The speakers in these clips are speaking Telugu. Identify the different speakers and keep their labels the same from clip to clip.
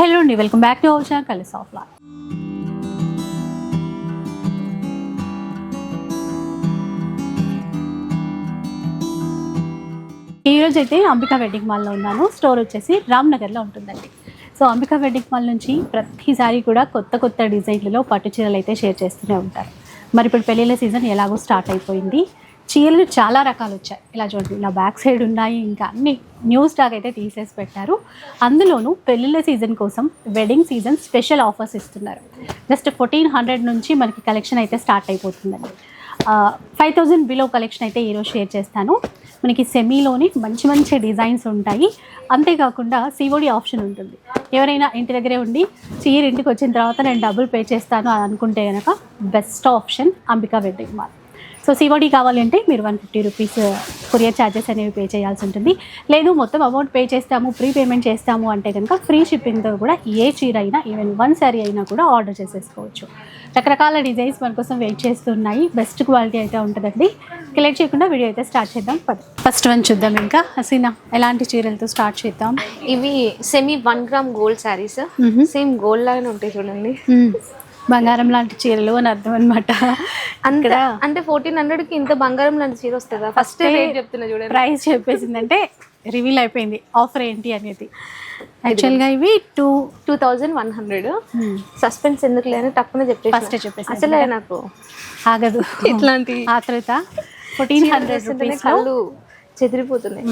Speaker 1: హలో అండి welcome back to our channel కలిసి ఆఫ్ లా ఈరోజు అయితే అంబికా వెడ్డింగ్ మాల్లో ఉన్నాను. స్టోర్ వచ్చేసి రామ్నగర్లో ఉంటుందండి. సో అంబికా వెడ్డింగ్ మాల్ నుంచి ప్రతిసారి కూడా కొత్త కొత్త డిజైన్లలో పట్టు చీరలు అయితే షేర్ చేస్తూనే ఉంటారు. మరి ఇప్పుడు పెళ్ళిళ్ళ సీజన్ ఎలాగో స్టార్ట్ అయిపోయింది. చీరలు చాలా రకాలు వచ్చాయి. ఇలా చూడండి ఇలా బ్యాక్ సైడ్ ఉన్నాయి ఇంకా అన్ని న్యూ స్టాక్ అయితే తీసేసి పెట్టారు. అందులోనూ పెళ్ళిళ్ళ సీజన్ కోసం వెడ్డింగ్ సీజన్ స్పెషల్ ఆఫర్స్ ఇస్తున్నారు. జస్ట్ ఫోర్టీన్ హండ్రెడ్ నుంచి మనకి కలెక్షన్ అయితే స్టార్ట్ అయిపోతుందండి. ఫైవ్ థౌజండ్ బిలో కలెక్షన్ అయితే ఈరోజు షేర్ చేస్తాను. మనకి సెమీలోని మంచి మంచి డిజైన్స్ ఉంటాయి. అంతేకాకుండా సిఓడి ఆప్షన్ ఉంటుంది. ఎవరైనా ఇంటి దగ్గరే ఉండి చీర ఇంటికి వచ్చిన తర్వాత నేను డబ్బులు పే చేస్తాను అని అనుకుంటే కనుక best option Ambika wedding mall so COD కావాలంటే మీరు one fifty rupees courier charges అనేవి పే చేయాల్సి ఉంటుంది. లేదు మొత్తం అమౌంట్ పే చేస్తాము ప్రీ పేమెంట్ చేస్తాము అంటే కనుక ఫ్రీ షిప్పింగ్తో కూడా ఏ చీర అయినా ఈవెన్ వన్ శారీ అయినా కూడా ఆర్డర్ చేసేసుకోవచ్చు. రకరకాల డిజైన్స్ మన కోసం వెయిట్ చేస్తున్నాయి. బెస్ట్ క్వాలిటీ అయితే ఉంటుందండి. క్లియర్ చేయకుండా వీడియో అయితే స్టార్ట్ చేద్దాం. ఫస్ట్ వన్ చూద్దాం ఇంకా. హసీనా ఎలాంటి చీరలతో స్టార్ట్ చేద్దాం?
Speaker 2: ఇవి semi one gram gold saris. Same gold లాగానే ఉంటాయి చూడండి.
Speaker 1: బంగారం లాంటి చీరలు అని అర్థం అనమాట
Speaker 2: అంతే అంటే ఫోర్టీన్ హండ్రెడ్కి ఇంత బంగారం లాంటి చీర వస్తుందా? ఫస్ట్ రేట్ చెప్తున్నా చూడండి.
Speaker 1: ప్రైస్ చెప్పేసిందంటే రివీల్ అయిపోయింది. ఆఫర్ ఏంటి అనేది. యాక్చువల్గా ఇవి two
Speaker 2: two thousand one hundred suspense ఎందుకు లేని తక్కువ
Speaker 1: First
Speaker 2: చెప్పేసి
Speaker 1: చెప్పేసాను
Speaker 2: అసలే నాకు
Speaker 1: ఆగదు.
Speaker 2: ఇట్లాంటి
Speaker 1: ఆతృత ఫోర్టీన్ హండ్రెడ్ రూపీస్
Speaker 2: కళ్ళు చెదిరిపోతున్నాయి.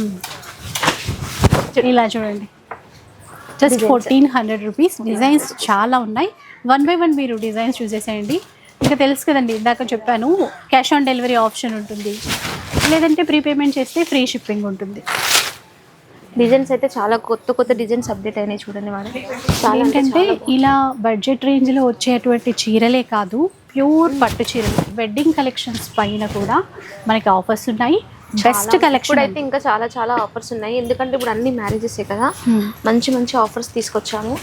Speaker 1: ఇలా చూడండి. Just fourteen hundred rupees designs చాలా ఉన్నాయి. వన్ బై వన్ మీరు డిజైన్స్ చూసేసేయండి ఇంకా తెలుసు కదండి ఇందాక చెప్పాను క్యాష్ ఆన్ డెలివరీ ఆప్షన్ ఉంటుంది. లేదంటే ప్రీపేమెంట్ చేస్తే ఫ్రీ షిప్పింగ్ ఉంటుంది.
Speaker 2: డిజైన్స్ అయితే చాలా కొత్త కొత్త డిజైన్స్ అప్డేట్ అయినాయి చూడండి మేడం.
Speaker 1: ఏంటంటే ఇలా బడ్జెట్ రేంజ్లో వచ్చేటువంటి చీరలే కాదు ప్యూర్ పట్టు చీరలు. వెడ్డింగ్ కలెక్షన్స్ పైన కూడా మనకి ఆఫర్స్ ఉన్నాయి. బెస్ట్ కలెక్షన్
Speaker 2: ఇప్పుడైతే ఇంకా చాలా చాలా ఆఫర్స్ ఉన్నాయి. ఎందుకంటే ఇప్పుడు అన్ని మ్యారేజెస్ కదా మంచి మంచి ఆఫర్స్ తీసుకొచ్చాము.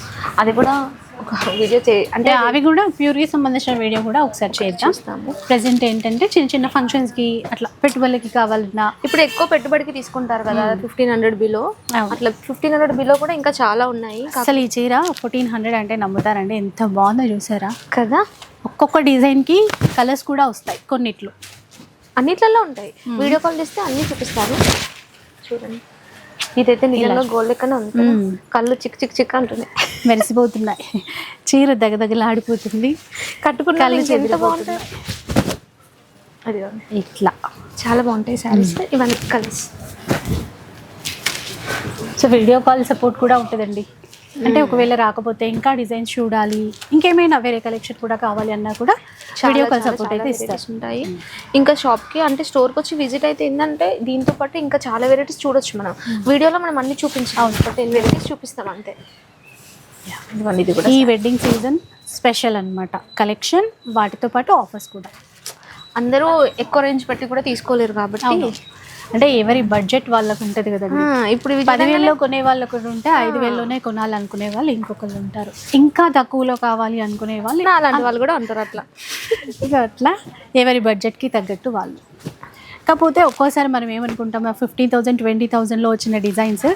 Speaker 2: అది కూడా ఒక వీడియో అంటే
Speaker 1: అవి కూడా ప్యూర్కి సంబంధించిన వీడియో కూడా ఒకసారి
Speaker 2: చూస్తాము.
Speaker 1: ప్రజెంట్ ఏంటంటే చిన్న చిన్న ఫంక్షన్స్కి అట్లా పెట్టుబడులకి కావాలన్నా
Speaker 2: ఇప్పుడు ఎక్కువ పెట్టుబడికి తీసుకుంటారు కదా ఫిఫ్టీన్ హండ్రెడ్ బిలో. అట్లా ఫిఫ్టీన్ హండ్రెడ్ బిలో కూడా ఇంకా చాలా ఉన్నాయి.
Speaker 1: అసలు ఈ చీర ఫోర్టీన్ హండ్రెడ్ అంటే నమ్ముతారండి. ఎంత బాగుందో చూసారా?
Speaker 2: కదా?
Speaker 1: ఒక్కొక్క డిజైన్కి కలర్స్ కూడా వస్తాయి కొన్నిట్లు.
Speaker 2: అన్నిట్లలో ఉంటాయి. వీడియో కాల్ చేస్తే అన్ని చూపిస్తారు. చూడండి. ఇదైతే నిజంగా గోల్డ్ లెక్కనే ఉంది. కళ్ళు చిక్ చిక్ చిక్ అంటున్నాయి.
Speaker 1: మెరిసిపోతున్నాయి. చీర దగదగలాడిపోతుంది.
Speaker 2: కట్టుకున్న
Speaker 1: కళ్ళు
Speaker 2: ఎంత. బాగుంటాయి అది
Speaker 1: ఇట్లా.
Speaker 2: చాలా బాగుంటాయి శారీస్. ఇవన్నీ colours.
Speaker 1: So video call support కూడా ఉంటుందండి. అంటే ఒకవేళ రాకపోతే ఇంకా డిజైన్స్ చూడాలి ఇంకేమైనా వేరే కలెక్షన్ కూడా కావాలి అన్నా కూడా వీడియో కాల్ సపోర్ట్ అయితే ఇస్తారు.
Speaker 2: ఉంటాయి. ఇంకా షాప్కి అంటే స్టోర్కి వచ్చి విజిట్ అయితే ఏంటంటే దీంతో పాటు ఇంకా చాలా వెరైటీస్ చూడొచ్చు మనం. వీడియోలో మనం అన్ని చూపించాం. టెన్ వెరైటీస్ చూపిస్తాం అంతే.
Speaker 1: ఈ వెడ్డింగ్ సీజన్ స్పెషల్ అన్నమాట. కలెక్షన్ వాటితో పాటు ఆఫర్స్ కూడా.
Speaker 2: అందరూ ఎక్కువ రేంజ్ పెట్టి కూడా తీసుకోలేరు కాబట్టి.
Speaker 1: అంటే ఎవరి బడ్జెట్ వాళ్ళకు ఉంటుంది కదండి
Speaker 2: ఆ, ఇప్పుడు
Speaker 1: పదివేల్లో కొనే వాళ్ళు ఒకరు ఉంటే ఐదు వేల్లోనే కొనాలనుకునే వాళ్ళు ఇంకొకరు ఉంటారు. ఇంకా తక్కువలో కావాలి అనుకునే వాళ్ళు
Speaker 2: అలాంటి వాళ్ళు కూడా ఉంటారు అట్లా.
Speaker 1: ఇక అట్లా ఎవరి బడ్జెట్కి తగ్గట్టు వాళ్ళు. కాకపోతే ఒక్కోసారి మనం ఏమనుకుంటాం ఫిఫ్టీ థౌజండ్ ట్వంటీ థౌజండ్లో వచ్చిన డిజైన్స్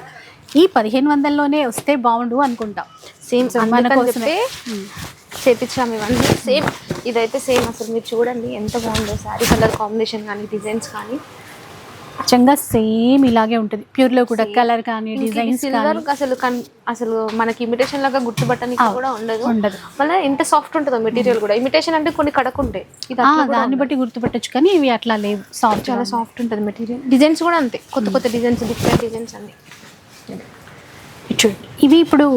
Speaker 1: ఈ పదిహేను వందల్లోనే వస్తే బాగుండు అనుకుంటాం.
Speaker 2: సేమ్
Speaker 1: So, మన
Speaker 2: మన
Speaker 1: కోసమే.
Speaker 2: చేపించాము ఇవన్నీ. సేమ్ ఇదైతే సేమ్ అసలు. మీరు చూడండి ఎంత బాగుందో శారీ కలర్ కాంబినేషన్ కానీ డిజైన్స్ కానీ.
Speaker 1: నిజంగా సేమ్ ఇలాగే ఉంటుంది. ప్యూర్లో కూడా కలర్ కానీ డిజైన్స్
Speaker 2: సిల్వర్ అసలు కన్- అసలు మనకి ఇమిటేషన్ లాగా గుర్తుపట్టడానికి కూడా ఉండదు.
Speaker 1: ఉండదు.
Speaker 2: మళ్ళీ ఎంత సాఫ్ట్ ఉంటుందో మెటీరియల్ కూడా. ఇమిటేషన్ అంటే కొన్ని కడకుంటాయి ఇది
Speaker 1: ఆ,
Speaker 2: అట్లా కూడా
Speaker 1: దాన్ని బట్టి గుర్తుపట్టచ్చు కానీ ఇవి అట్లా లేవు. సాఫ్ట్
Speaker 2: చాలా సాఫ్ట్ ఉంటుంది మెటీరియల్ డిజైన్స్ కూడా అంతే. కొత్త కొత్త డిజైన్స్ డిఫరెంట్ డిజైన్స్ అన్ని.
Speaker 1: చూడండి ఇవి ఇప్పుడు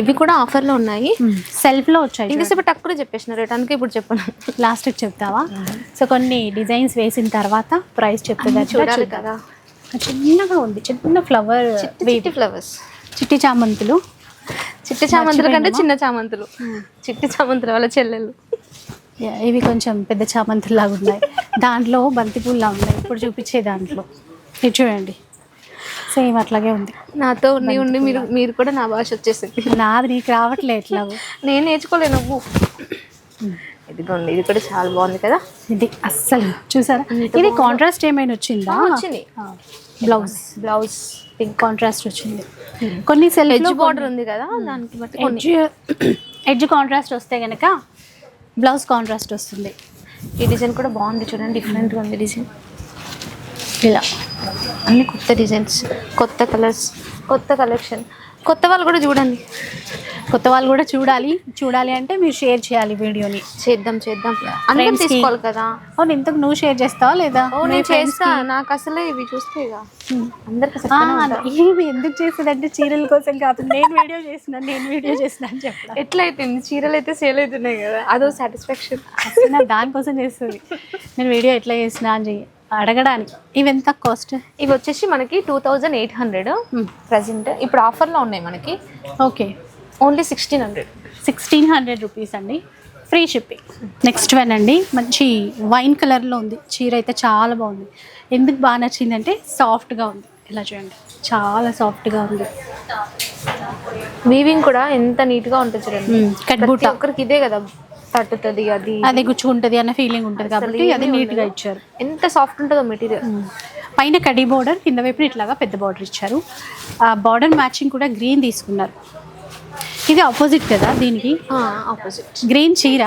Speaker 2: ఇవి కూడా ఆఫర్లో ఉన్నాయి.
Speaker 1: సెల్ఫ్లో వచ్చాయి
Speaker 2: ఇంతసేపు టక్కున చెప్పేసిన రేట్. అందుకే ఇప్పుడు చెప్పాను.
Speaker 1: లాస్ట్కి చెప్తావా? సో కొన్ని డిజైన్స్ వేసిన తర్వాత ప్రైస్ చెప్తుంది
Speaker 2: చూడాలి కదా.
Speaker 1: చిన్నగా ఉంది. చిన్న ఫ్లవర్
Speaker 2: చిట్టి ఫ్లవర్స్
Speaker 1: చిట్టి చామంతులు.
Speaker 2: చిట్టి చామంతుల కంటే చిన్న చామంతులు. చిట్టి చామంతుల వాళ్ళ చెల్లెలు.
Speaker 1: యా, ఇవి కొంచెం పెద్ద చామంతుల్లాగా ఉన్నాయి. దాంట్లో బంతిపూల్లా ఉన్నాయి. ఇప్పుడు చూపించే దాంట్లో. ఇది చూడండి. సేమ్ అట్లాగే ఉంది.
Speaker 2: నాతో ఉండి ఉండి మీరు మీరు కూడా నా భాష వచ్చేసింది.
Speaker 1: నాది నీకు రావట్లే ఎట్లాగో.
Speaker 2: నేను నేర్చుకోలేను నువ్వు. ఇదిగోండి ఇది కూడా చాలా బాగుంది కదా?
Speaker 1: ఇది అస్సలు చూసారా? ఇది కాంట్రాస్ట్ ఏమైనా వచ్చిందా?
Speaker 2: వచ్చింది.
Speaker 1: బ్లౌజ్
Speaker 2: బ్లౌజ్ పింక్
Speaker 1: కాంట్రాస్ట్ వచ్చింది. కొన్ని సెల్ఫ్
Speaker 2: ఎడ్జ్ బార్డర్ ఉంది కదా దానికి బట్టి
Speaker 1: ఎడ్జ్ ఎడ్జ్ కాంట్రాస్ట్ వస్తే కనుక బ్లౌజ్ కాంట్రాస్ట్ వస్తుంది.
Speaker 2: ఈ డిజైన్ కూడా బాగుంది చూడండి డిఫరెంట్గా ఉంది డిజైన్
Speaker 1: ఇలా.
Speaker 2: అన్ని కొత్త డిజైన్స్ కొత్త కలర్స్ కొత్త కలెక్షన్. కొత్త వాళ్ళు కూడా చూడండి.
Speaker 1: కొత్త వాళ్ళు కూడా చూడాలి. చూడాలి అంటే మీరు షేర్ చేయాలి వీడియోని.
Speaker 2: చేద్దాం చేద్దాం. అందరం
Speaker 1: Friends కి.
Speaker 2: తీసుకోవాలి కదా.
Speaker 1: అవును ఇంతకు నువ్వు షేర్ చేస్తావా లేదా?
Speaker 2: ఓ నేను చేస్తా? నాకు అసలే ఇవి చూస్తే ఇక. అందరికి
Speaker 1: ఆ, ఏమి ఎందుకు చేసేదంటే చీరల కోసం కాదు. నేను వీడియో చేసిన నేను వీడియో చేసిన అని చెప్పడం.
Speaker 2: ఎట్లా అయిపోయింది చీరలు అయితే సేల్ అవుతున్నాయి కదా. అదో సాటిస్ఫాక్షన్
Speaker 1: అసలు నాకు దానికోసం చేస్తుంది. నేను వీడియో ఎట్లా చేసినా అని చెయ్యి. అడగడానికి. ఇవి ఎంత కాస్ట్
Speaker 2: ఇవి వచ్చేసి మనకి two thousand eight hundred present ఇప్పుడు ఆఫర్లో ఉన్నాయి మనకి.
Speaker 1: Okay.
Speaker 2: Only sixteen hundred.
Speaker 1: Sixteen hundred rupees అండి. ఫ్రీ షిప్పింగ్ నెక్స్ట్ వన్ అండి. మంచి వైన్ కలర్లో ఉంది. చీర అయితే చాలా బాగుంది. ఎందుకు బాగా నచ్చిందంటే సాఫ్ట్గా ఉంది. ఇలా చూడండి. చాలా సాఫ్ట్గా ఉంది.
Speaker 2: వీవింగ్ కూడా ఎంత నీట్గా ఉంటుంది చూడండి. ఒక్కరికి ఇదే కదా. తట్టుతుంది అది
Speaker 1: అదే గుచ్చుకుంటుంది అన్న ఫీలింగ్ ఉంటుంది కాబట్టి అది నీట్గా
Speaker 2: ఉండదు.
Speaker 1: ఇచ్చారు.
Speaker 2: ఎంత సాఫ్ట్ ఉంటుందో మెటీరియల్
Speaker 1: పైన కడ్డీ బార్డర్ కింద వైపున ఇట్లాగా పెద్ద బార్డర్ ఇచ్చారు. ఆ బార్డర్ మ్యాచింగ్ కూడా గ్రీన్ తీసుకున్నారు. ఇది ఆపోజిట్ కదా దీనికి?
Speaker 2: ఆపోజిట్
Speaker 1: గ్రీన్ చీర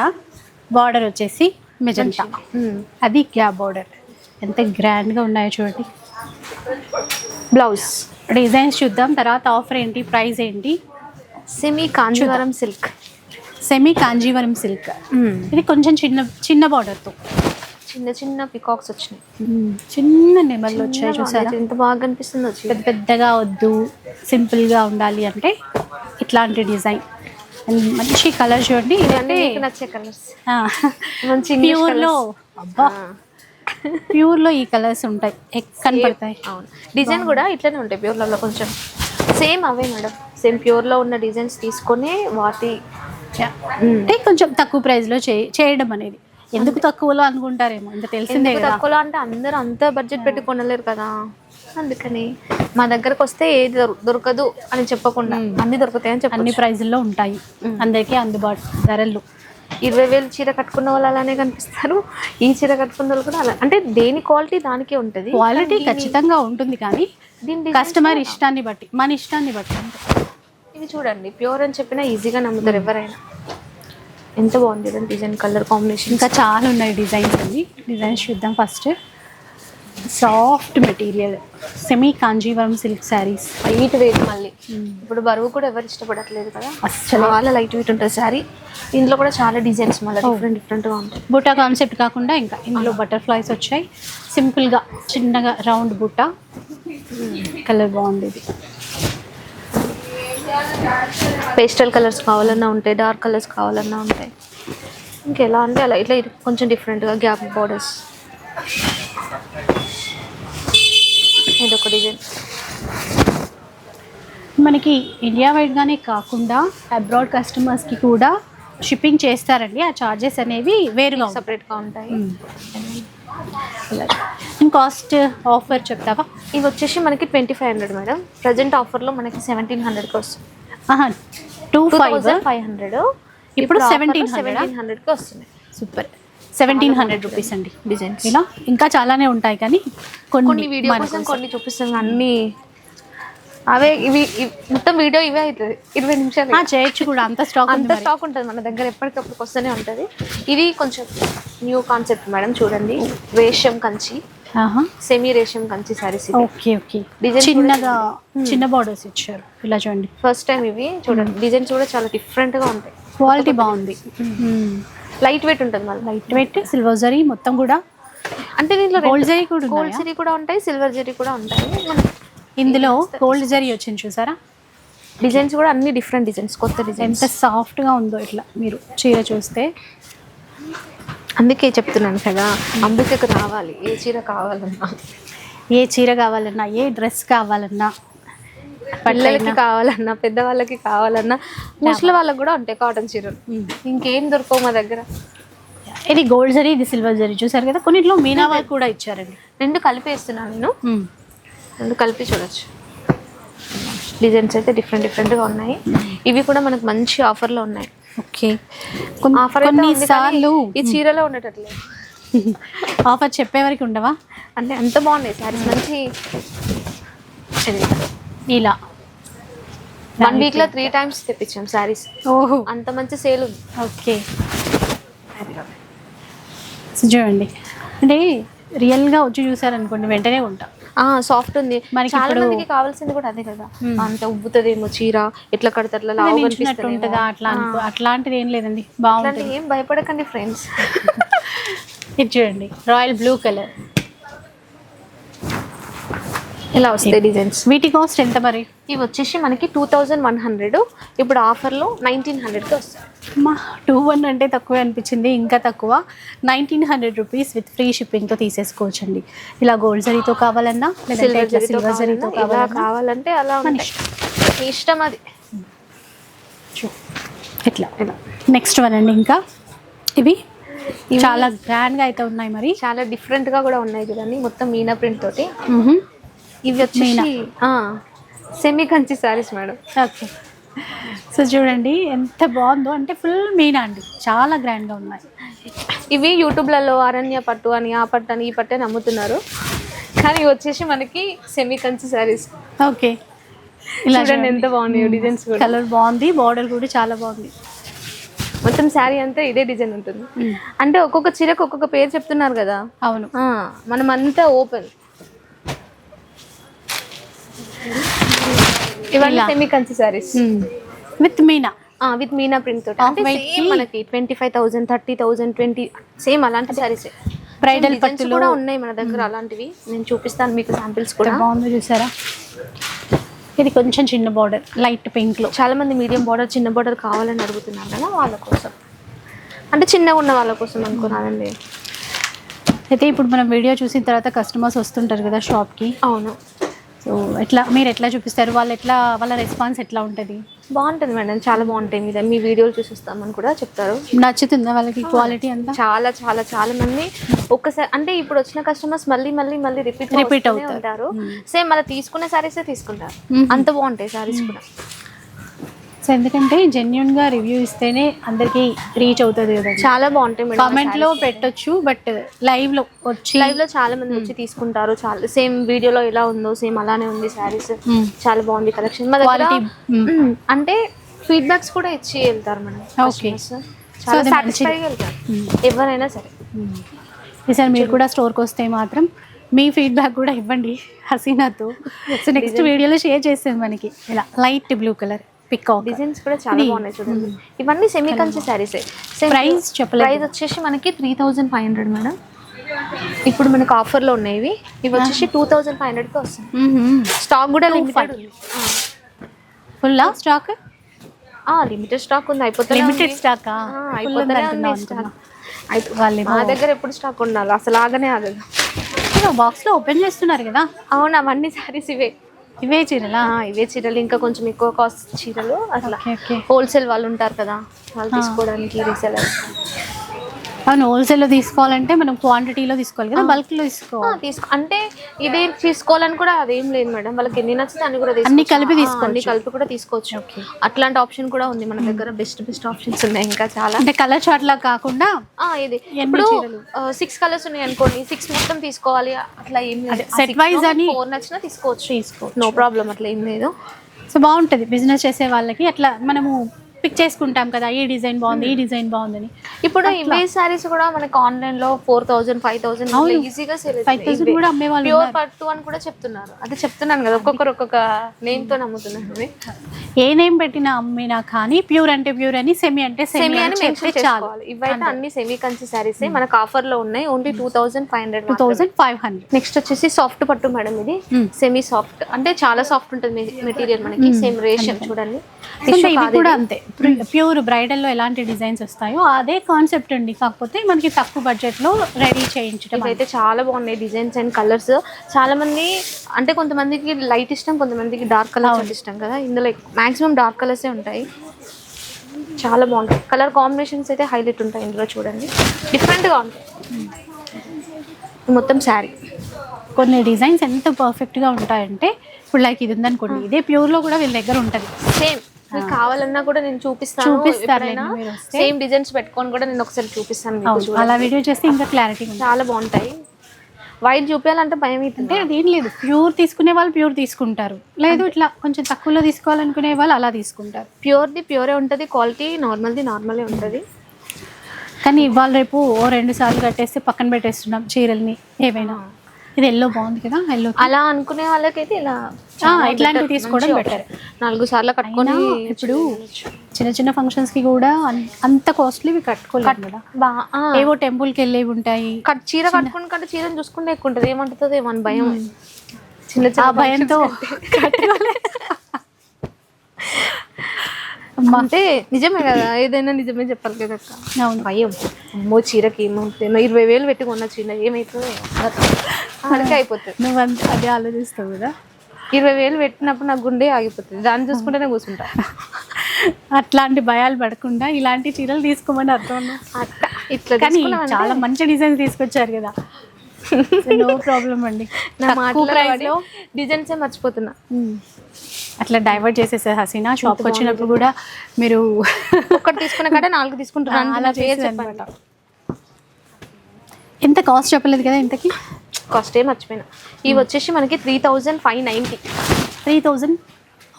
Speaker 1: బార్డర్ వచ్చేసి మెజంటా అది గ్యాప్ బార్డర్ ఎంత గ్రాండ్గా ఉన్నాయో చూడండి.
Speaker 2: బ్లౌజ్
Speaker 1: డిజైన్స్ చూద్దాం. తర్వాత ఆఫర్ ఏంటి? ప్రైస్ ఏంటి?
Speaker 2: Semi Kanjeevaram silk
Speaker 1: semi Kanjeevaram silk ఇది కొంచెం చిన్న చిన్న బార్డర్తో
Speaker 2: చిన్న చిన్న పికాక్స్ వచ్చినాయి.
Speaker 1: చిన్న నెమళ్ళు వచ్చాయి చూసారా.
Speaker 2: ఎంత బాగా కనిపిస్తుందో చీర.
Speaker 1: పెద్ద పెద్దగా వద్దు సింపుల్గా ఉండాలి అంటే ఇట్లాంటి డిజైన్ మంచి కలర్ చూడండి. ఇదంటే
Speaker 2: నచ్చే కలర్స్ మంచి
Speaker 1: ప్యూర్లో. అబ్బా. ప్యూర్లో ఈ కలర్స్ ఉంటాయి. కనపడతాయి.
Speaker 2: అవును. డిజైన్ కూడా ఇట్లనే ఉంటాయి ప్యూర్లలో కొంచెం. సేమ్ అవే మేడం సేమ్ ప్యూర్లో ఉన్న డిజైన్స్ తీసుకొని వాటి.
Speaker 1: అంటే కొంచెం తక్కువ ప్రైస్లో చే చేయడం అనేది. ఎందుకు తక్కువలో అనుకుంటారేమో ఇంకా తెలిసిందే కదా.
Speaker 2: తక్కువలో అంటే అందరూ అంత బడ్జెట్ పెట్టి కొనలేరు కదా. అందుకని మా దగ్గరకు వస్తే ఏది దొర- దొరకదు అని చెప్పకుండా అన్ని దొరుకుతాయని
Speaker 1: అన్ని
Speaker 2: చెప్పండి
Speaker 1: ప్రైజుల్లో ఉంటాయి అందరికీ అందుబాటు ధరలు.
Speaker 2: ఇరవై వేలు చీర కట్టుకున్న వాళ్ళు అలానే కనిపిస్తారు. ఈ చీర కట్టుకున్న వాళ్ళు కూడా అలా. అంటే దేని క్వాలిటీ దానికే ఉంటుంది.
Speaker 1: క్వాలిటీ ఖచ్చితంగా ఉంటుంది కానీ కస్టమర్ ఇష్టాన్ని బట్టి మన ఇష్టాన్ని బట్టి
Speaker 2: ఇవి చూడండి. ప్యూర్ అని చెప్పినా ఈజీగా నమ్ముతారు ఎవరైనా. ఎంత బాగుంది చూడండి డిజైన్ కలర్ కాంబినేషన్
Speaker 1: ఇంకా చాలా ఉన్నాయి డిజైన్స్ అండి. డిజైన్స్ చూద్దాం first. Soft material. Semi Kanjeevaram silk saris.
Speaker 2: Light weight మళ్ళీ. ఇప్పుడు బరువు కూడా ఎవరు ఇష్టపడట్లేదు కదా?
Speaker 1: అస్సలు.
Speaker 2: చాలా లైట్ వెయిట్ ఉంటుంది శారీ. ఇందులో కూడా చాలా డిజైన్స్ మళ్ళీ డిఫరెంట్ డిఫరెంట్గా ఉంటాయి.
Speaker 1: బుట్ట కాన్సెప్ట్ కాకుండా ఇంకా ఇందులో బటర్ఫ్లైస్ వచ్చాయి. సింపుల్గా చిన్నగా రౌండ్ బుట్ట కలర్ బాగుంది ఇది.
Speaker 2: పేస్టల్ కలర్స్ కావాలన్నా ఉంటాయి డార్క్ కలర్స్ కావాలన్నా ఉంటాయి. ఇంకెలా అంటే అలా ఇట్లా కొంచెం డిఫరెంట్గా గ్యాప్ బార్డర్స్ ఇదొక డిజైన్
Speaker 1: మనకి ఇండియా వైడ్గానే కాకుండా అబ్రాడ్ కస్టమర్స్కి కూడా షిప్పింగ్ చేస్తారండి. ఆ చార్జెస్ అనేవి వేరుగా
Speaker 2: సపరేట్గా ఉంటాయి.
Speaker 1: కాస్ట్ ఆఫర్ చెప్తావా?
Speaker 2: ఇవి వచ్చేసి మనకి twenty five hundred madam. Present ఆఫర్లో మనకి సెవెంటీన్ హండ్రెడ్కి వస్తుంది.
Speaker 1: టూ ఫైవ్
Speaker 2: ఫైవ్ హండ్రెడ్
Speaker 1: ఇప్పుడు 1700
Speaker 2: సెవెంటీన్ హండ్రెడ్కి వస్తుంది.
Speaker 1: సూపర్. సెవెంటీన్ హండ్రెడ్ రూపీస్ అండి
Speaker 2: డిజైన్స్.
Speaker 1: ఇలా ఇంకా చాలానే ఉంటాయి కానీ
Speaker 2: కొన్ని
Speaker 1: కొన్ని
Speaker 2: వీడియో కోసం. కొన్ని చూపిస్తాం అన్ని అవే ఇవి మొత్తం వీడియో ఇవే అవుతుంది ఇరవై నిమిషాలు
Speaker 1: చేయొచ్చు కూడా. అంత స్టాక్
Speaker 2: అంత. స్టాక్ ఉంటుంది మన దగ్గర ఎప్పటికప్పుడు వస్తూనే ఉంటుంది. ఇది కొంచెం న్యూ కాన్సెప్ట్ మేడం చూడండి. Resham Kanchi. Semi రేషం Kanchi saris
Speaker 1: okay okay.
Speaker 2: Design
Speaker 1: చిన్నగా చిన్న బార్డర్స్ ఇచ్చారు. ఇలా చూడండి.
Speaker 2: ఫస్ట్ టైం ఇవి చూడండి. డిజైన్స్ కూడా చాలా డిఫరెంట్గా ఉంటాయి.
Speaker 1: క్వాలిటీ బాగుంది.
Speaker 2: లైట్ వెయిట్ ఉంటుంది మళ్ళీ
Speaker 1: లైట్ వెయిట్ సిల్వర్ జరీ మొత్తం కూడా.
Speaker 2: అంటే దీంట్లో
Speaker 1: గోల్డ్ జరీ కూడా
Speaker 2: గోల్డ్ జరీ కూడా ఉంటాయి సిల్వర్ జరీ కూడా ఉంటాయి.
Speaker 1: ఇందులో గోల్డ్ జరీ వచ్చింది చూసారా?
Speaker 2: డిజైన్స్ కూడా అన్ని డిఫరెంట్ డిజైన్స్ కొత్త డిజైన్స్
Speaker 1: ఎంత సాఫ్ట్గా ఉందో ఇట్లా మీరు చీర చూస్తే.
Speaker 2: అందుకే చెప్తున్నాను కదా అంబికకు రావాలి ఏ చీర కావాలన్నా.
Speaker 1: ఏ చీర కావాలన్నా ఏ డ్రెస్ కావాలన్నా.
Speaker 2: పిల్లలకి కావాలన్నా పెద్దవాళ్ళకి కావాలన్నా ముసలి వాళ్ళకి కూడా ఉంటాయి కాటన్ చీరలు. ఇంకేం దొరకవు మా దగ్గర.
Speaker 1: ఇది గోల్డ్ జరీ ఇది సిల్వర్ జరీ చూసారు కదా కొన్నిట్లో మీనా వర్క్ కూడా ఇచ్చారండి.
Speaker 2: రెండు కలిపి వేస్తున్నాను నేను రెండు కలిపి చూడొచ్చు. డిజైన్స్ అయితే డిఫరెంట్ డిఫరెంట్గా ఉన్నాయి. ఇవి కూడా మనకు మంచి ఆఫర్లో ఉన్నాయి.
Speaker 1: ఓకే.
Speaker 2: ఆఫర్
Speaker 1: కొన్నిసార్లు
Speaker 2: ఈ చీరలో ఉండేటట్లేదు
Speaker 1: ఆఫర్ చెప్పే వరకు ఉండవా?
Speaker 2: అంటే అంత బాగున్నాయి. సారీస్ మంచి
Speaker 1: ఇలా.
Speaker 2: వన్ వీక్లో త్రీ టైమ్స్ తెప్పించాం శారీస్
Speaker 1: ఓహో.
Speaker 2: అంత మంచి సేల్ ఉంది.
Speaker 1: ఓకే. చూడండి. అంటే రియల్గా వచ్చి చూసారనుకోండి వెంటనే ఉంటాం
Speaker 2: సాఫ్ట్ ఉంది.
Speaker 1: మనకి
Speaker 2: చాలా మందికి కావాల్సింది కూడా అదే కదా. అంత ఉబ్బుతుందేమో చీర ఎట్లా కడతారు అట్లా.
Speaker 1: ఉంటుందా అట్లా అట్లాంటిది ఏం లేదండి. బాగుంటుంది.
Speaker 2: ఏం భయపడకండి ఫ్రెండ్స్
Speaker 1: ఇది చూడండి. రాయల్ బ్లూ కలర్
Speaker 2: ఇలా వస్తాయి డిజైన్స్
Speaker 1: వీటి కాస్ట్ ఎంత మరి?
Speaker 2: ఇవి వచ్చేసి మనకి టూ థౌజండ్ వన్ హండ్రెడ్ ఇప్పుడు ఆఫర్లో నైన్టీన్ హండ్రెడ్కి వస్తాయి.
Speaker 1: మా టూ వన్ అంటే తక్కువే అనిపించింది. ఇంకా తక్కువ. Nineteen hundred rupees with free షిప్పింగ్తో తీసేసుకోవచ్చండి. ఇలా గోల్డ్ జరీతో కావాలన్నా
Speaker 2: సిల్వర్ జరీతో
Speaker 1: సిల్వర్
Speaker 2: కావాలంటే అలా. మీ ఇష్టం అది.
Speaker 1: ఇట్లా నెక్స్ట్ వన్ అండి ఇంకా. ఇవి చాలా గ్రాండ్గా అయితే ఉన్నాయి మరి.
Speaker 2: చాలా different గా కూడా ఉన్నాయి చూడండి. మొత్తం మీనా ప్రింట్ తోటి. ఇవి వచ్చేసి semi Kanchi saris madam.
Speaker 1: Okay so చూడండి ఎంత బాగుందో. అంటే ఫుల్ మీనా అండి. చాలా గ్రాండ్గా ఉన్నాయి.
Speaker 2: ఇవి యూట్యూబ్లలో అరణ్య పట్టు అని ఆ పట్టు అని ఈ పట్టు అని అమ్ముతున్నారు కానీ వచ్చేసి మనకి సెమీ కంచి సారీస్
Speaker 1: ఓకే ఇలా
Speaker 2: చూడండి ఎంత బాగున్నాయో డిజైన్స్ కూడా.
Speaker 1: కలర్ బాగుంది బార్డర్ కూడా చాలా బాగుంది.
Speaker 2: మొత్తం శారీ అంతా ఇదే డిజైన్ ఉంటుంది. అంటే ఒక్కొక్క చీరకు ఒక్కొక్క పేరు చెప్తున్నారు కదా.
Speaker 1: అవును.
Speaker 2: మనం అంతా ఓపెన్ ఇవన్నీ. Semi Kanchi saris
Speaker 1: with meena?
Speaker 2: With meena print తోటి. సేమ్ మనకి twenty five thousand thirty thousand twenty same అలాంటి సారీస్
Speaker 1: బ్రైడల్ పట్టులో
Speaker 2: కూడా ఉన్నాయి మన దగ్గర అలాంటివి. నేను చూపిస్తాను మీకు శాంపిల్స్ కూడా.
Speaker 1: బాగుందో చూసారా? ఇది కొంచెం చిన్న బార్డర్ లైట్ పింక్లో.
Speaker 2: చాలా మంది మీడియం బార్డర్ చిన్న బార్డర్ కావాలని అడుగుతున్నారు కదా వాళ్ళ కోసం. అంటే చిన్నగా ఉన్న వాళ్ళ కోసం అనుకున్నానండి.
Speaker 1: అయితే ఇప్పుడు మనం వీడియో చూసిన తర్వాత కస్టమర్స్ వస్తుంటారు కదా షాప్కి.
Speaker 2: అవును.
Speaker 1: సో ఎట్లా మీరు ఎట్లా చూపిస్తారు? వాళ్ళు ఎట్లా వాళ్ళ రెస్పాన్స్ ఎట్లా ఉంటుంది?
Speaker 2: బాగుంటుంది మేడం. చాలా బాగుంటాయి మీద మీ వీడియోలు చూసిస్తామని కూడా చెప్తారు.
Speaker 1: నచ్చుతుందా వాళ్ళకి క్వాలిటీ అంతా?
Speaker 2: చాలా చాలా చాలా మంది ఒక్కసారి అంటే ఇప్పుడు వచ్చిన కస్టమర్స్ మళ్ళీ మళ్ళీ మళ్ళీ రిపీట్ రిపీట్
Speaker 1: అవుతారు.
Speaker 2: ఉంటారు. సేమ్ మళ్ళీ తీసుకునే సారీసే తీసుకుంటారు.
Speaker 1: Mhm.
Speaker 2: అంత బాగుంటాయి సారీస్ కూడా.
Speaker 1: సో ఎందుకంటే జెన్యున్గా రివ్యూ ఇస్తేనే అందరికి రీచ్ అవుతుంది కదా.
Speaker 2: చాలా బాగుంటాయి మేడం
Speaker 1: కామెంట్లో పెట్టొచ్చు బట్ లైవ్లో వచ్చి
Speaker 2: లైవ్లో చాలా మంది వచ్చి తీసుకుంటారు. చాలా సేమ్ వీడియోలో ఎలా ఉందో సేమ్ అలానే ఉంది సారీస్
Speaker 1: Mm.
Speaker 2: చాలా బాగుంది కలెక్షన్ మా దగ్గర
Speaker 1: Quality, mm.
Speaker 2: Mm, అంటే ఫీడ్బ్యాక్స్ కూడా ఇచ్చి వెళ్తారు మేడం చాలా
Speaker 1: అది
Speaker 2: సాటిస్ఫై వెళ్తారు. ఎవరైనా సరే.
Speaker 1: ఈసారి మీరు కూడా స్టోర్కి వస్తే మాత్రం మీ ఫీడ్బ్యాక్ కూడా ఇవ్వండి హసీనాతో. సో నెక్స్ట్ వీడియోలో షేర్ చేస్తాను మనకి. ఇలా light blue colour peacock
Speaker 2: designs కూడా చాలా బాగున్నాయి చూడండి. ఇవన్నీ సెమీ కంచి సారీస్
Speaker 1: ప్రైస్ చెప్పలేదు.
Speaker 2: ప్రైస్ వచ్చేసి మనకి three thousand five hundred madam. ఇప్పుడు మనకు ఆఫర్లో ఉన్నాయి ఇవి. ఇవి వచ్చేసి టూ థౌజండ్ ఫైవ్ హండ్రెడ్కి వస్తుంది స్టాక్ కూడా లిమిటెడ్ ఉంది.
Speaker 1: ఫుల్ స్టాక్
Speaker 2: లిమిటెడ్ స్టాక్ ఉంది అయిపోతుంది
Speaker 1: లిమిటెడ్ స్టాక్ వాళ్ళు
Speaker 2: మా దగ్గర ఎప్పుడు స్టాక్ ఉండాలి? అసలు ఆగనే ఆగదు.
Speaker 1: బాక్స్లో ఓపెన్ చేస్తున్నారు కదా.
Speaker 2: అవును అవన్నీ సారీస్ ఇవే.
Speaker 1: ఇవే చీరలా?
Speaker 2: ఇవే చీరలు. ఇంకా కొంచెం ఎక్కువ కాస్ట్ చీరలు. అట్లా హోల్సేల్ వాళ్ళు ఉంటారు కదా వాళ్ళు తీసుకోవడానికి రీసెలర్
Speaker 1: అవును హోల్సేల్లో తీసుకోవాలంటే మనం క్వాంటిటీలో తీసుకోవాలి కదా బల్క్లో తీసుకోవాలి.
Speaker 2: తీసుకో అంటే ఇది తీసుకోవాలని కూడా అదేం లేదు మేడం. వాళ్ళకి ఎన్ని నచ్చితే అన్ని కూడా
Speaker 1: అన్ని. కలిపి తీసుకోవచ్చు.
Speaker 2: అన్ని కలిపి కూడా తీసుకోవచ్చు. అట్లాంటి ఆప్షన్ కూడా ఉంది మన దగ్గర. బెస్ట్ బెస్ట్ ఆప్షన్స్ ఉన్నాయి ఇంకా చాలా.
Speaker 1: అంటే కలర్ చార్ట్ లా కాకుండా
Speaker 2: ఇది. ఇప్పుడు? సిక్స్ కలర్స్ ఉన్నాయి అనుకోండి. సిక్స్ మొత్తం తీసుకోవాలి. అట్లా ఏం లేదు.
Speaker 1: set wise అని-
Speaker 2: ఫోర్ నచ్చినా తీసుకోవచ్చు.
Speaker 1: తీసుకోవచ్చు.
Speaker 2: నో ప్రాబ్లం అట్లా ఏం లేదు.
Speaker 1: సో బాగుంటుంది. బిజినెస్ చేసే వాళ్ళకి అట్లా మనము పిక్ చేసుకుంటాం కదా ఈ డిజైన్ బాగుంది ఈ డిజైన్ బాగుందని.
Speaker 2: ఇప్పుడు ఇవే సారీస్ కూడా మనకి ఆన్లైన్లో ఫోర్ థౌసండ్ ఫైవ్ థౌసండ్. ఈజీగా సేల్
Speaker 1: 5,000 కూడా అమ్మే వాళ్ళు
Speaker 2: ప్యూర్. పట్టు అని కూడా చెప్తున్నారు. అదే చెప్తున్నాను కదా ఒక్కొక్కరు ఒక్కొక్క నేమ్తో నమ్ముతున్నారు. ఇవి.
Speaker 1: ఏ నేమ్ పెట్టినా అమ్మినా కానీ ప్యూర్ అంటే ప్యూర్ అని సెమీ అంటే
Speaker 2: సెమీ అని
Speaker 1: చాలు.
Speaker 2: ఇవైతే అన్ని సెమీ కంచి సారీస్ మనకు ఆఫర్లో ఉన్నాయి only two thousand five hundred
Speaker 1: two thousand five hundred
Speaker 2: next వచ్చేసి సాఫ్ట్ పట్టు మేడం ఇది.
Speaker 1: Hmm.
Speaker 2: సెమీ సాఫ్ట్ అంటే చాలా సాఫ్ట్ ఉంటుంది మెటీరియల్ మనకి. సేమ్ రేషియం చూడండి.
Speaker 1: కూడా. అంతే. ప్యూర్ బ్రైడల్లో ఎలాంటి డిజైన్స్ వస్తాయో అదే కాన్సెప్ట్ అండి. కాకపోతే మనకి తక్కువ బడ్జెట్లో రెడీ చేయించడం
Speaker 2: ఇవైతే చాలా బాగున్నాయి డిజైన్స్ అండ్ కలర్స్ చాలా మంది అంటే కొంతమందికి లైట్ ఇష్టం కొంతమందికి డార్క్ కలర్స్ ఇష్టం కదా. ఇందులో మాక్సిమం డార్క్ కలర్సే ఉంటాయి. చాలా బాగుంటాయి. కలర్ కాంబినేషన్స్ అయితే హైలైట్ ఉంటాయి ఇందులో చూడండి. డిఫరెంట్గా ఉంటాయి. మొత్తం శారీ
Speaker 1: కొన్ని డిజైన్స్ ఎంత పర్ఫెక్ట్గా ఉంటాయంటే ఇప్పుడు లైక్ ఇది ఉందనుకోండి ఇదే ప్యూర్లో కూడా వీళ్ళ దగ్గర ఉంటుంది.
Speaker 2: సేమ్ మీకు కావాలన్నా కూడా నేను చూపిస్తాను. సేమ్ డిజైన్స్ పెట్టుకొని కూడా నేను ఒకసారి చూపిస్తాను
Speaker 1: అలా వీడియో చేస్తే ఇంకా క్లారిటీ
Speaker 2: చాలా బాగుంటాయి. వైట్ చూపించాలంటే భయం
Speaker 1: అంటే అదేం లేదు. ప్యూర్ తీసుకునే వాళ్ళు ప్యూర్ తీసుకుంటారు. లేదు ఇట్లా కొంచెం తక్కువలో తీసుకోవాలనుకునే వాళ్ళు అలా తీసుకుంటారు.
Speaker 2: ప్యూర్ది ప్యూరే ఉంటుంది క్వాలిటీ నార్మల్ది నార్మలే ఉంటుంది.
Speaker 1: కానీ ఇవాళ రేపు ఓ రెండు సార్లు కట్టేస్తే పక్కన పెట్టేస్తున్నాం చీరల్ని ఏవైనా. ఇది ఎల్లో బాగుంది కదా ఎల్లో
Speaker 2: అలా అనుకునే వాళ్ళకైతే ఇలా
Speaker 1: ఇట్లాంటివి తీసుకోవడం
Speaker 2: option. నాలుగు సార్లు కట్టుకొని
Speaker 1: ఇప్పుడు చిన్న చిన్న ఫంక్షన్స్కి కూడా అంత కాస్ట్లీ కట్టుకోలేదు. ఏవో టెంపుల్కి వెళ్ళేవి ఉంటాయి.
Speaker 2: కట్ చీర కట్టుకుని కంటే చీరను చూసుకుంటే ఎక్కువ ఉంటుంది. ఏమంటుందో? ఏమని భయం. చిన్న చిన్న
Speaker 1: భయంతో
Speaker 2: అంటే నిజమే కదా ఏదైనా నిజమే చెప్పాలి కదా అక్క.
Speaker 1: అవును.
Speaker 2: భయం. అమ్మో చీరకి ఏమవుతుందో ఇరవై వేలు పెట్టి కొన్న చీర ఏమవుతుందో మనకే అయిపోతుంది.
Speaker 1: నువ్వు అంత అదే ఆలోచిస్తావు కదా?
Speaker 2: ఇరవై వేలు పెట్టినప్పుడు నాకు గుండె ఆగిపోతుంది. దాన్ని చూసుకుంటేనే కూర్చుంటా.
Speaker 1: అట్లాంటి భయాలు పడకుండా ఇలాంటి చీరలు తీసుకోమని అర్థం
Speaker 2: ఇట్లా
Speaker 1: కానీ చాలా మంచి డిజైన్స్ తీసుకొచ్చారు కదా. నో ప్రాబ్లం అండి.
Speaker 2: డిజైన్సే మర్చిపోతున్నా.
Speaker 1: అట్లా డైవర్ట్ చేసేసారు హసీనా. షాప్కి వచ్చినప్పుడు కూడా మీరు
Speaker 2: ఒక్కటి తీసుకున్న కాడ నాలుగు తీసుకుంటున్నాను
Speaker 1: అలా అనమాట ఎంత కాస్ట్ చెప్పలేదు కదా ఇంతకి?
Speaker 2: కాస్ట్ ఏ మర్చిపోయినా. ఇవి వచ్చేసి మనకి three thousand five ninety.
Speaker 1: Three thousand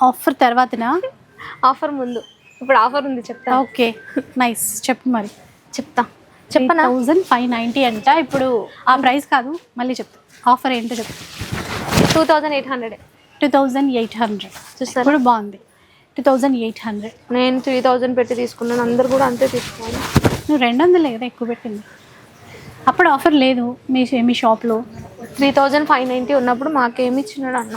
Speaker 1: offer తర్వాతనా?
Speaker 2: Offer ముందు. ఇప్పుడు ఆఫర్ ఉంది చెప్తా.
Speaker 1: ఓకే. నైస్. చెప్పు మరి.
Speaker 2: చెప్తా. చెప్పనా?
Speaker 1: థౌజండ్ ఫైవ్ నైంటీ అంట. ఇప్పుడు ఆ ప్రైస్ కాదు. మళ్ళీ చెప్తా. ఆఫర్ ఏంటో చెప్పు.
Speaker 2: Two thousand eight hundred.
Speaker 1: Two thousand eight hundred.
Speaker 2: చూస్తారా?
Speaker 1: ఇప్పుడు బాగుంది. Two thousand eight hundred.
Speaker 2: నేను త్రీ థౌజండ్ పెట్టి తీసుకున్నాను. అందరు కూడా అంతే తీసుకోవాలి.
Speaker 1: నువ్వు రెండు వందలే కదా ఎక్కువ పెట్టింది. అప్పుడు ఆఫర్ లేదు మీ మీ షాప్లో.
Speaker 2: త్రీ థౌజండ్ ఫైవ్ నైంటీ ఉన్నప్పుడు మాకేమి ఇచ్చినాడు అన్న.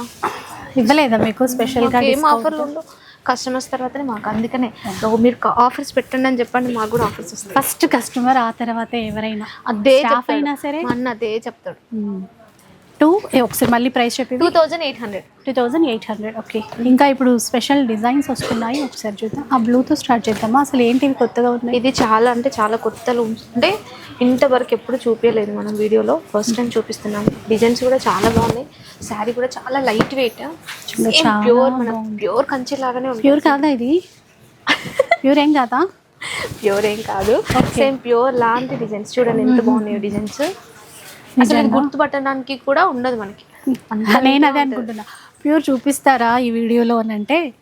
Speaker 1: ఇవ్వలేదా మీకు స్పెషల్గా
Speaker 2: ఏం ఆఫర్లు ఉండవు. కస్టమర్స్ తర్వాతనే మాకు అందుకనే. ఓ మీరు ఆఫర్స్ పెట్టండి అని చెప్పండి మాకు కూడా ఆఫర్స్ వస్తాయి.
Speaker 1: ఫస్ట్ కస్టమర్ ఆ తర్వాత ఎవరైనా.
Speaker 2: అదే.
Speaker 1: అయినా సరే?
Speaker 2: అన్న అదే చెప్తాడు.
Speaker 1: టూ ఒకసారి మళ్ళీ ప్రైస్ చెప్పి
Speaker 2: two thousand eight hundred.
Speaker 1: Two thousand eight hundred okay. ఇంకా ఇప్పుడు స్పెషల్ డిజైన్స్ వస్తున్నాయి ఒకసారి చూద్దాం. ఆ బ్లూతో స్టార్ట్ చేద్దామా? అసలు ఏంటివి కొత్తగా ఉన్నాయి?
Speaker 2: ఇది చాలా అంటే చాలా కొత్త లూమ్స్ అంటే ఇంతవరకు ఎప్పుడు చూపించలేదు మనం వీడియోలో. ఫస్ట్ టైం చూపిస్తున్నాం డిజైన్స్ కూడా చాలా బాగున్నాయి. శారీ కూడా చాలా లైట్ వెయిట్ ప్యూర్ మన ప్యూర్ కంచి లాగానే
Speaker 1: ప్యూర్ కాదా ఇది? ప్యూర్ ఏం కాదా?
Speaker 2: ప్యూర్ ఏం కాదు. సేమ్ ప్యూర్ లాంటి డిజైన్స్ చూడండి ఎంత బాగున్నాయి డిజైన్స్ అసలు ఇది గుర్తుపట్టడానికి కూడా ఉండదు మనకి.
Speaker 1: నేను అదే అనుకుంటున్నా. ప్యూర్ చూపిస్తారా ఈ వీడియోలో అని అంటే?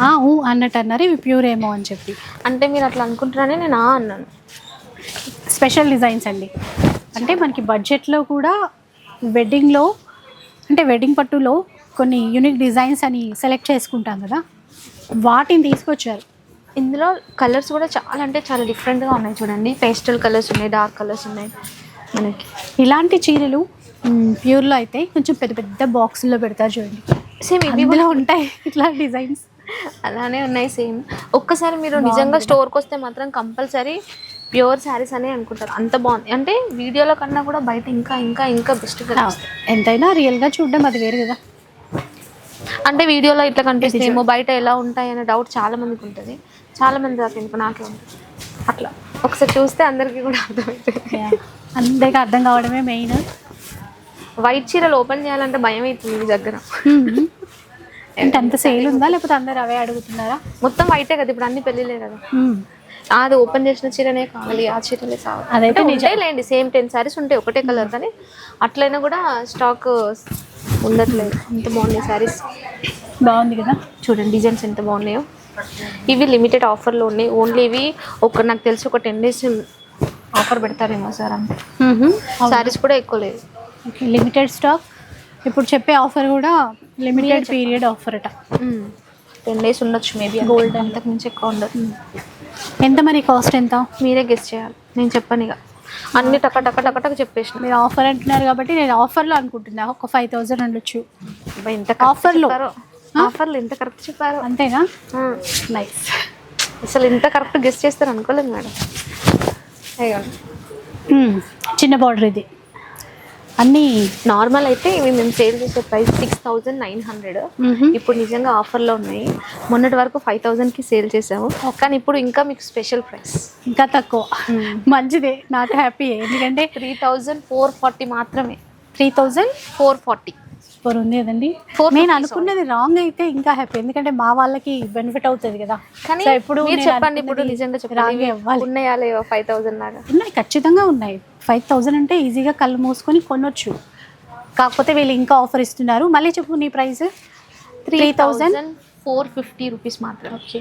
Speaker 1: ఆ, ఊ అన్నట్టు అన్నారు ఇవి ప్యూర్ ఏమో అని చెప్పి.
Speaker 2: అంటే మీరు అట్లా అనుకుంటున్నానే నేను ఆ అన్నాను.
Speaker 1: స్పెషల్ డిజైన్స్ అండి. అంటే మనకి బడ్జెట్లో కూడా వెడ్డింగ్లో అంటే వెడ్డింగ్ పట్టులో కొన్ని యూనిక్ డిజైన్స్ అని సెలెక్ట్ చేసుకుంటాం కదా. వాటిని తీసుకొచ్చారు.
Speaker 2: ఇందులో కలర్స్ కూడా చాలా అంటే చాలా డిఫరెంట్గా ఉన్నాయి చూడండి. పేస్టల్ కలర్స్ ఉన్నాయి డార్క్ కలర్స్ ఉన్నాయి. మనకి.
Speaker 1: ఇలాంటి చీరలు ప్యూర్లో అయితే కొంచెం పెద్ద పెద్ద బాక్సుల్లో పెడతారు చూడండి.
Speaker 2: సేమ్ ఇవి
Speaker 1: ఇందులో ఉంటాయి ఇట్లా డిజైన్స్.
Speaker 2: అలానే ఉన్నాయి సేమ్ ఒక్కసారి మీరు నిజంగా స్టోర్కి వస్తే మాత్రం కంపల్సరీ ప్యూర్ శారీస్ అనే అనుకుంటారు. అంత బాగుంది. అంటే వీడియోలో కన్నా కూడా బయట ఇంకా ఇంకా ఇంకా బెస్ట్గా
Speaker 1: ఎంతైనా రియల్గా చూడడం అది వేరు కదా.
Speaker 2: అంటే వీడియోలో ఇట్లా కనిపిస్తేమో బయట ఎలా ఉంటాయి అనే డౌట్ చాలా మందికి ఉంటుంది. చాలా మంది దాకా ఎందుకు నాకే ఉంటుంది. అట్లా. ఒకసారి చూస్తే అందరికీ కూడా అర్థమవుతుంది.
Speaker 1: అందరికీ అర్థం కావడమే మెయిన్.
Speaker 2: వైట్ చీరలు ఓపెన్ చేయాలంటే భయం అవుతుంది మీ దగ్గర.
Speaker 1: అంటే అంత సేల్ ఉందా? లేకపోతే అందరు అవే అడుగుతున్నారా?
Speaker 2: మొత్తం వైటే కదా ఇప్పుడు అన్ని పెళ్ళిలే కదా. అది ఓపెన్ చేసిన చీరనే కావాలి ఆ చీరలే కావాలి
Speaker 1: అదైతే
Speaker 2: అంటే ఉంటాయి లేండి సేమ్ టెన్ సారీస్ ఉంటాయి ఒకటే కలర్ కానీ అట్లయినా కూడా స్టాక్ ఉండట్లేదు. ఎంత బాగున్నాయి సారీస్
Speaker 1: బాగుంది కదా?
Speaker 2: చూడండి డిజైన్స్ ఎంత బాగున్నాయో. ఇవి లిమిటెడ్ ఆఫర్లో ఉన్నాయి. ఓన్లీ ఇవి ఒక నాకు తెలిసి ఒక టెన్ డేస్ ఆఫర్ పెడతారేమో సార్ అంతే. సారీస్ కూడా ఎక్కువ లేదు.
Speaker 1: లిమిటెడ్ స్టాక్ ఇప్పుడు చెప్పే ఆఫర్ కూడా లిమిటెడ్ పీరియడ్ ఆఫర్ అట.
Speaker 2: టెన్ డేస్ ఉండొచ్చు మేబీ గోల్డ్ అంతకు మించి ఎక్కువ ఉండదు.
Speaker 1: ఎంత మరి కాస్ట్ ఎంత?
Speaker 2: మీరే గెస్ట్ చేయాలి. నేను చెప్పను ఇక. అన్ని టక టక టక టక చెప్పేసిన.
Speaker 1: మీరు ఆఫర్ అంటున్నారు కాబట్టి నేను ఆఫర్లో అనుకుంటున్నా. ఒక ఫైవ్ థౌజండ్ ఉండొచ్చు
Speaker 2: అబ్బా, ఎంత
Speaker 1: Offer లో?
Speaker 2: ఆఫర్లు ఎంత కరెక్ట్ చెప్పారు.
Speaker 1: అంతేనా. నైస్
Speaker 2: అసలు ఇంత కరెక్ట్ గెస్ట్ చేస్తారు అనుకోలేదు మేడం.
Speaker 1: చిన్న బార్డర్ ఇది. అన్నీ
Speaker 2: నార్మల్ అయితే ఇవి మేము సేల్ చేసే price six thousand nine hundred ఇప్పుడు నిజంగా ఆఫర్లో ఉన్నాయి. మొన్నటి వరకు ఫైవ్ థౌజండ్కి సేల్ చేసాము. కానీ ఇప్పుడు ఇంకా మీకు స్పెషల్ ప్రైస్
Speaker 1: ఇంకా తక్కువ. మంచిదే. నాకు హ్యాపీ ఎందుకంటే
Speaker 2: త్రీ థౌజండ్ ఫోర్ ఫార్టీ మాత్రమే.
Speaker 1: Three thousand
Speaker 2: four forty
Speaker 1: super ఉంది కదండి.
Speaker 2: 450
Speaker 1: నేను అనుకున్నది రాంగ్ అయితే ఇంకా హ్యాపీ ఎందుకంటే మా వాళ్ళకి బెనిఫిట్ అవుతుంది కదా.
Speaker 2: కానీ
Speaker 1: ఇప్పుడు
Speaker 2: చెప్పండి ఇప్పుడు నిజంగా చెప్పండి ఉన్నాయా లేవా ఫైవ్ థౌసండ్ లాగా?
Speaker 1: ఉన్నాయి ఖచ్చితంగా ఉన్నాయి. ఫైవ్ థౌజండ్ అంటే ఈజీగా కళ్ళు మూసుకొని కొనొచ్చు. కాకపోతే వీళ్ళు ఇంకా ఆఫర్ ఇస్తున్నారు. మళ్ళీ చెప్పు నీ price three thousand
Speaker 2: four fifty rupees మాత్రమే.
Speaker 1: Okay.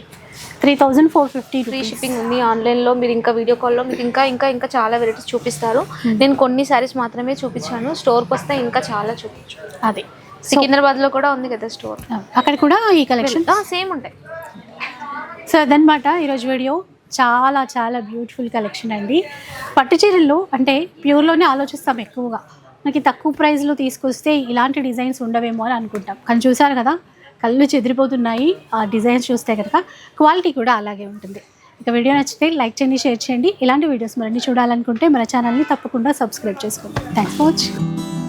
Speaker 1: Three thousand four fifty
Speaker 2: free shipping ఉంది ఆన్లైన్లో మీరు ఇంకా వీడియో కాల్లో మీకు ఇంకా ఇంకా ఇంకా చాలా వెరైటీస్ చూపిస్తారు. నేను కొన్ని శారీస్ మాత్రమే చూపించాను. స్టోర్కి వస్తే ఇంకా చాలా చూపించు.
Speaker 1: అది.
Speaker 2: సికింద్రాబాద్లో కూడా ఉంది కదా స్టోర్
Speaker 1: అక్కడ కూడా ఈ కలెక్షన్
Speaker 2: సేమ్ ఉంటాయి.
Speaker 1: సో అదనమాట ఈరోజు వీడియో. చాలా చాలా బ్యూటిఫుల్ కలెక్షన్ అండి. పట్టు చీరల్లో అంటే ప్యూర్లోనే ఆలోచిస్తాం ఎక్కువగా. మనకి తక్కువ ప్రైస్లో తీసుకొస్తే ఇలాంటి డిజైన్స్ ఉండవేమో అని అనుకుంటాం. కానీ చూసారు కదా కళ్ళు చెదిరిపోతున్నాయి. ఆ డిజైన్స్ చూస్తే కనుక క్వాలిటీ కూడా అలాగే ఉంటుంది. ఇక వీడియో నచ్చితే లైక్ చేయండి షేర్ చేయండి. ఇలాంటి వీడియోస్ మరిన్ని చూడాలనుకుంటే మన ఛానల్ని తప్పకుండా సబ్స్క్రైబ్ చేసుకోండి. Thanks for watching.